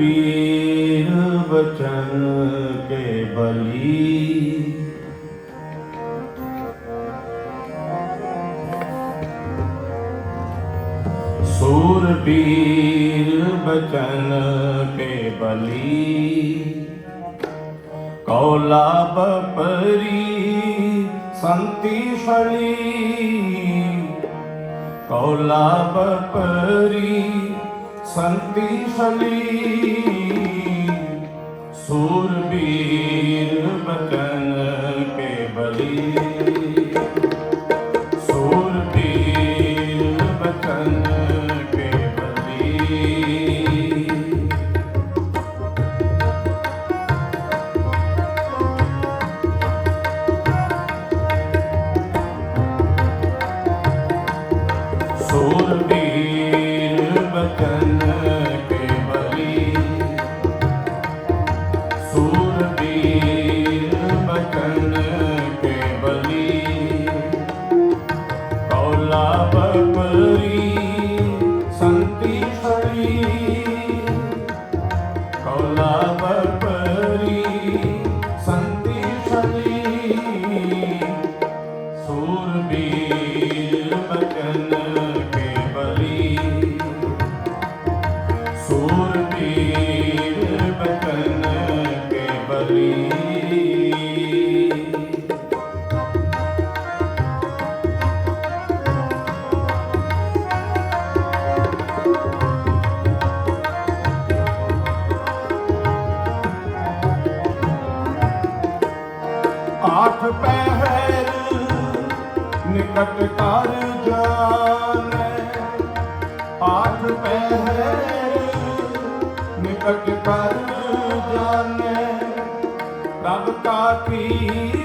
ਸੂਰਬੀਰ ਬਚਨ ਕੇ ਬਲੀ। ਸੂਰਬੀਰ ਬਚਨ ਕੇ ਬਲੀ। ਕੌਲਾ ਬਪਰੀ ਸੰਤੀ ਫਲੀ ਕੌਲਾ ਬਪਰੀ ਸੰਤੀ ਫਲੀ ਸੂਰਬੀਰ ਬਲੀ ਕੌਲਾ ਬਪਰੀ ਸੰਤੀ ਫੜੀ ਕੌਲਾ ਬਪਰੀ ਸੰਤੀ ਫੜੀ ਸੂਰਬੀਰ ਬਚਨ ਕੇ ਬਲੀ ਸੂਰਬੀਰ ਆਠ ਪਹਿਰ ਨਿਕਟ ਕਰ ਜਾਣੈ। ਆਠ ਪਹਿਰ ਨਿਕਟ ਕਰ ਜਾਣੈ। ਪ੍ਰਭ ਕਾ ਕੀਆ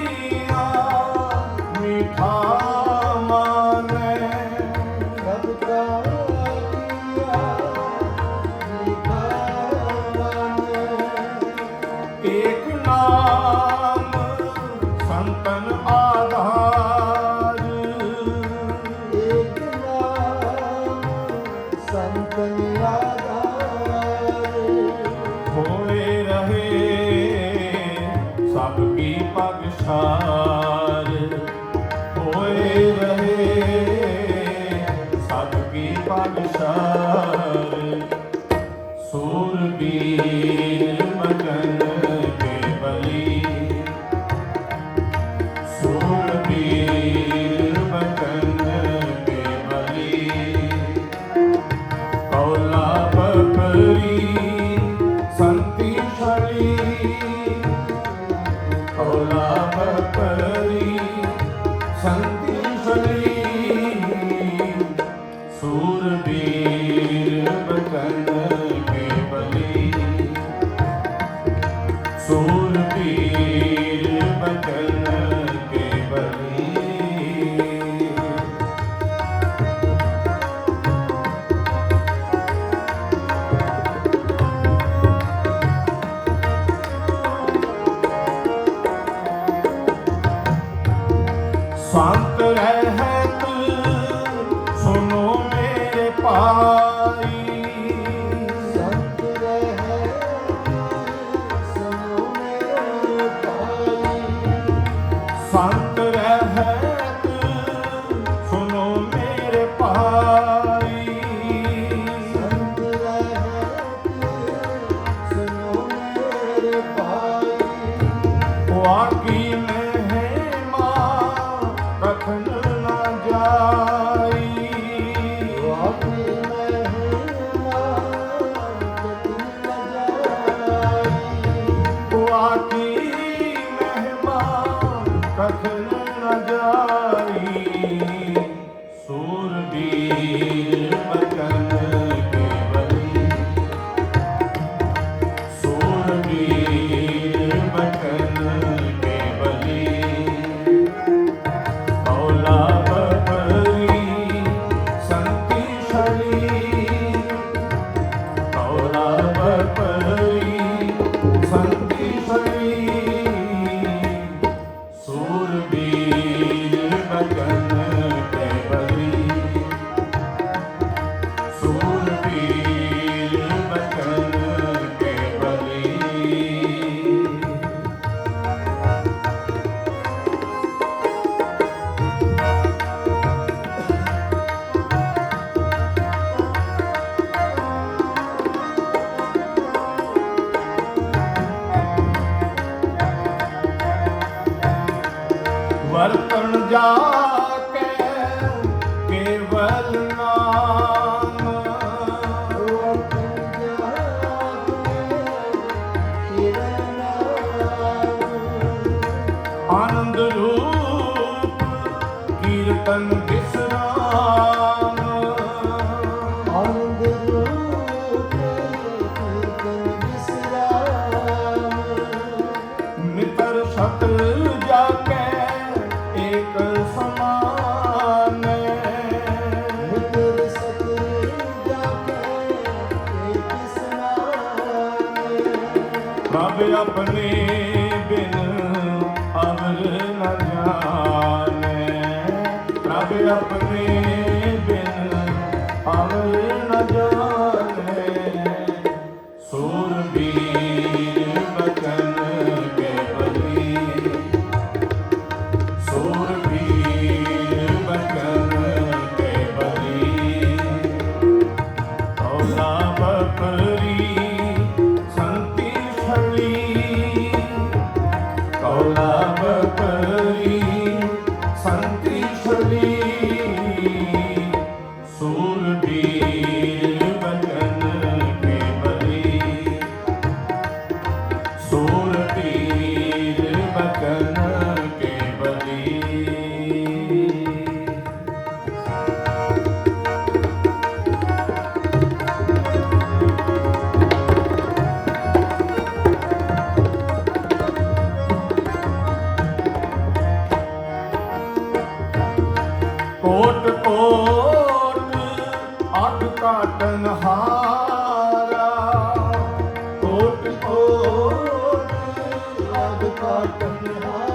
ਸੂਰਬੀਰ ਬਚਨ ਕੇ ਬਲੀ ਸੰਤ ਰਹਿਤ ਸੁਨੋ ਮੇਰੇ ਭਾਈ ਵਾਕੀ ਮਹਿਮਾ ਕਥਨ ਨਾ ਜਾਈ। ਮਿੱਤਰ ਕੋਟ ਕਾਟਨ ਹਾਰਾ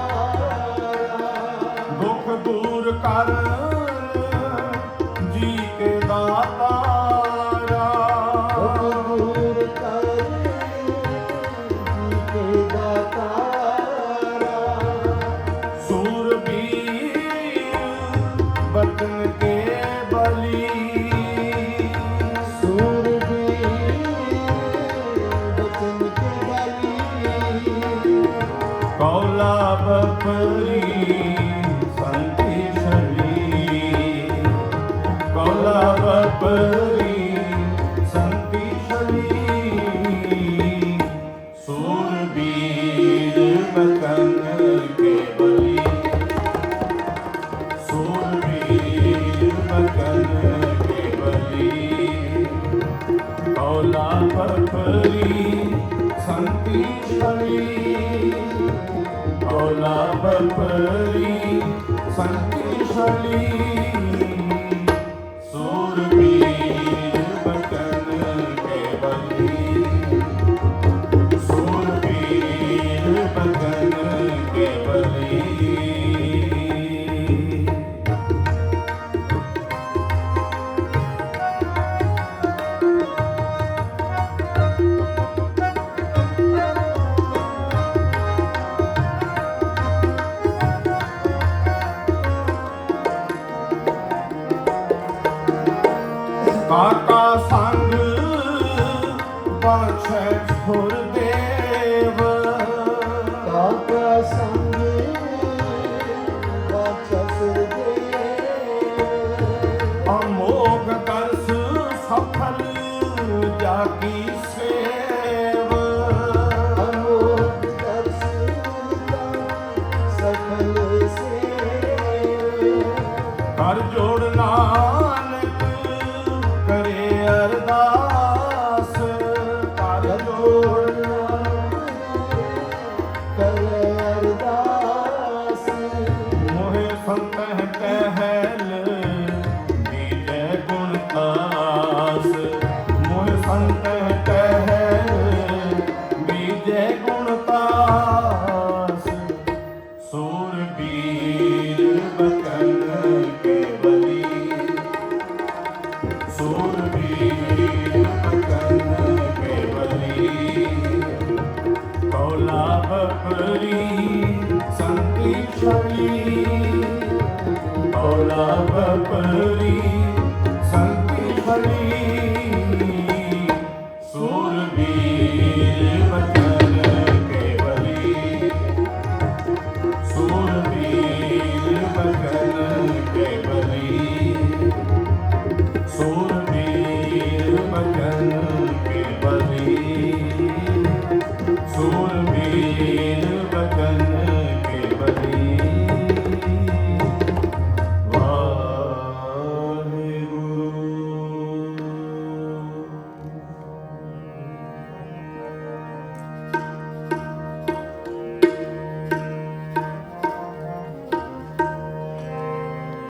ਕਰੇ Rabbi Nubakana